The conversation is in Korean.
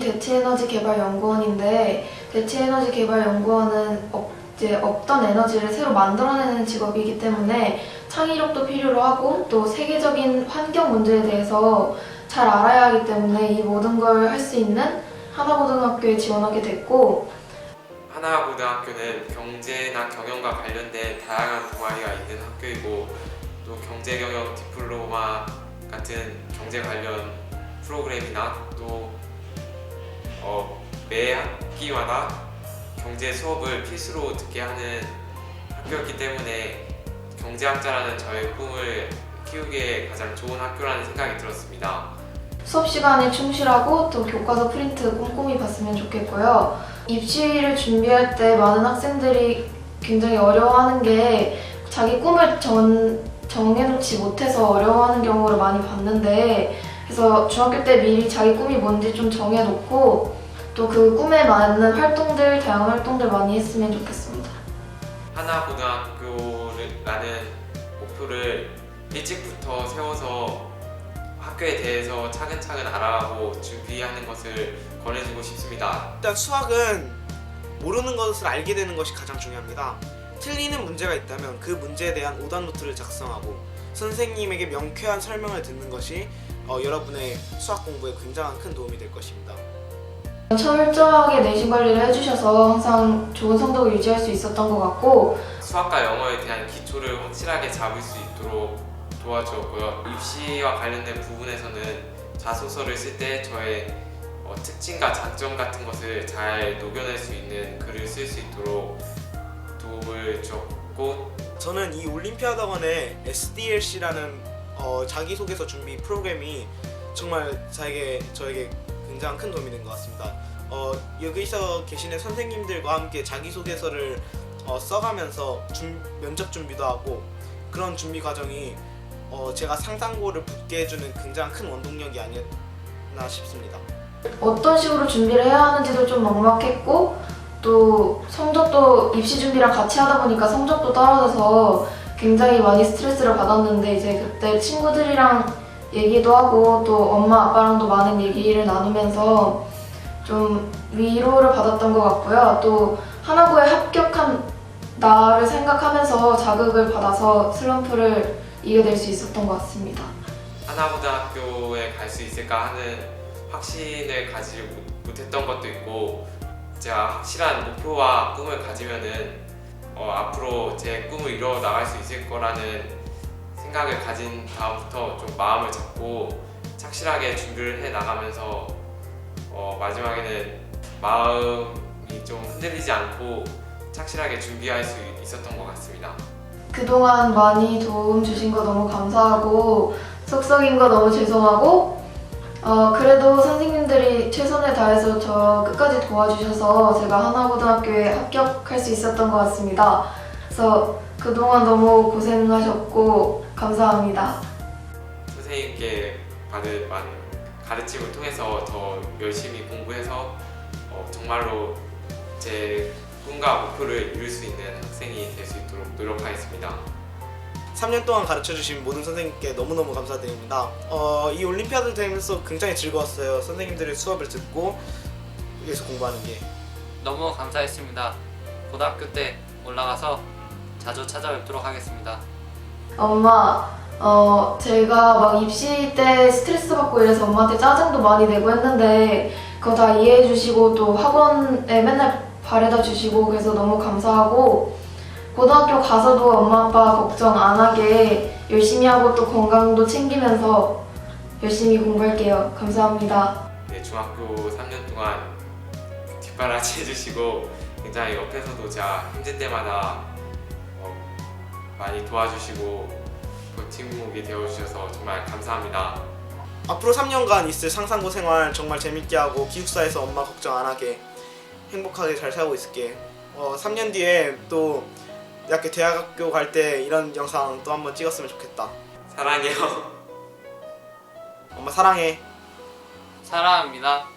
대체에너지 개발 연구원인데 대체에너지 개발 연구원은 없, 이제 없던 에너지를 새로 만들어내는 직업이기 때문에 창의력도 필요로 하고 또 세계적인 환경 문제에 대해서 잘 알아야 하기 때문에 이 모든 걸 할 수 있는 하나고등학교에 지원하게 됐고 하나고등학교는 경제나 경영과 관련된 다양한 동아리가 있는 학교이고 또 경제경영 디플로마 같은 경제 관련 프로그램이나 또 어, 매 학기마다 경제 수업을 필수로 듣게 하는 학교였기 때문에 경제학자라는 저의 꿈을 키우기에 가장 좋은 학교라는 생각이 들었습니다. 수업 시간에 충실하고 또 교과서 프린트 꼼꼼히 봤으면 좋겠고요. 입시를 준비할 때 많은 학생들이 굉장히 어려워하는 게 자기 꿈을 전, 정해놓지 못해서 어려워하는 경우를 많이 봤는데 그래서 중학교 때 미리 자기 꿈이 뭔지 좀 정해놓고 또 그 꿈에 맞는 활동들, 다양한 활동들 많이 했으면 좋겠습니다. 하나고등학교라는 목표를 일찍부터 세워서 학교에 대해서 차근차근 알아가고 준비하는 것을 권해주고 싶습니다. 일단 수학은 모르는 것을 알게 되는 것이 가장 중요합니다. 틀리는 문제가 있다면 그 문제에 대한 오답 노트를 작성하고 선생님에게 명쾌한 설명을 듣는 것이 어, 여러분의 수학 공부에 굉장한 큰 도움이 될 것입니다. 철저하게 내신 관리를 해주셔서 항상 좋은 성적을 유지할 수 있었던 것 같고 수학과 영어에 대한 기초를 확실하게 잡을 수 있도록 도와주었고요. 입시와 관련된 부분에서는 자소서를 쓸 때 저의 어, 특징과 장점 같은 것을 잘 녹여낼 수 있는 글을 쓸 수 있도록 도움을 주었고 저는 이 올림피아드원의 SDLC라는 어, 자기소개서 준비 프로그램이 정말 저에게, 저에게 굉장한 큰 도움이 된 것 같습니다. 어, 여기서 계시는 선생님들과 함께 자기소개서를 어, 써가면서 준- 면접 준비도 하고 그런 준비 과정이 어, 제가 상상고를 붙게 해주는 굉장한 큰 원동력이 아니었나 싶습니다. 어떤 식으로 준비를 해야 하는지도 좀 막막했고 또 성적도 입시 준비랑 같이 하다 보니까 성적도 떨어져서 굉장히 많이 스트레스를 받았는데 이제 그때 친구들이랑 얘기도 하고 또 엄마 아빠랑도 많은 얘기를 나누면서 좀 위로를 받았던 것 같고요. 또 하나고에 합격한 나를 생각하면서 자극을 받아서 슬럼프를 이겨낼 수 있었던 것 같습니다. 하나고등학교에 갈 수 있을까 하는 확신을 가지지 못- 못했던 것도 있고 제가 확실한 목표와 꿈을 가지면은 어, 앞으로 제 꿈을 이뤄 나갈 수 있을 거라는 생각을 가진 다음부터 좀 마음을 잡고 착실하게 준비를 해 나가면서 어, 마지막에는 마음이 좀 흔들리지 않고 착실하게 준비할 수 있었던 것 같습니다. 그동안 많이 도움 주신 거 너무 감사하고 속썩인 거 너무 죄송하고 어, 그래도 선생님들이 최선을 다해서 저 끝까지 도와주셔서 제가 하나고등학교에 합격할 수 있었던 것 같습니다. 그래서 그동안 너무 고생하셨고 감사합니다. 선생님께 받은 많은 가르침을 통해서 더 열심히 공부해서 어, 정말로 제 꿈과 목표를 이룰 수 있는 학생이 될 수 있도록 노력하겠습니다. 3년 동안 가르쳐 주신 모든 선생님께 너무너무 감사드립니다. 어, 이 올림피아드 되면서 굉장히 즐거웠어요. 선생님들의 수업을 듣고 여기서 공부하는 게. 너무 감사했습니다. 고등학교 때 올라가서 자주 찾아뵙도록 하겠습니다. 엄마, 어, 제가 막 입시 때 스트레스 받고 이래서 엄마한테 짜증도 많이 내고 했는데 그거 다 이해해 주시고 또 학원에 맨날 바래다 주시고 그래서 너무 감사하고 고등학교 가서도 엄마 아빠 걱정 안 하게 열심히 하고 또 건강도 챙기면서 열심히 공부할게요. 감사합니다. 네, 중학교 3년 동안 뒷바라지 해주시고 굉장히 옆에서도 제가 힘들 때마다 어, 많이 도와주시고 버팀목이 되어주셔서 정말 감사합니다. 앞으로 3년간 있을 상상고 생활 정말 재밌게 하고 기숙사에서 엄마 걱정 안 하게 행복하게 잘 살고 있을게. 어, 3년 뒤에 또 대학교 대학교 갈 때 이런 영상 또 한번 찍었으면 좋겠다. 사랑해요. 엄마 사랑해. 사랑합니다.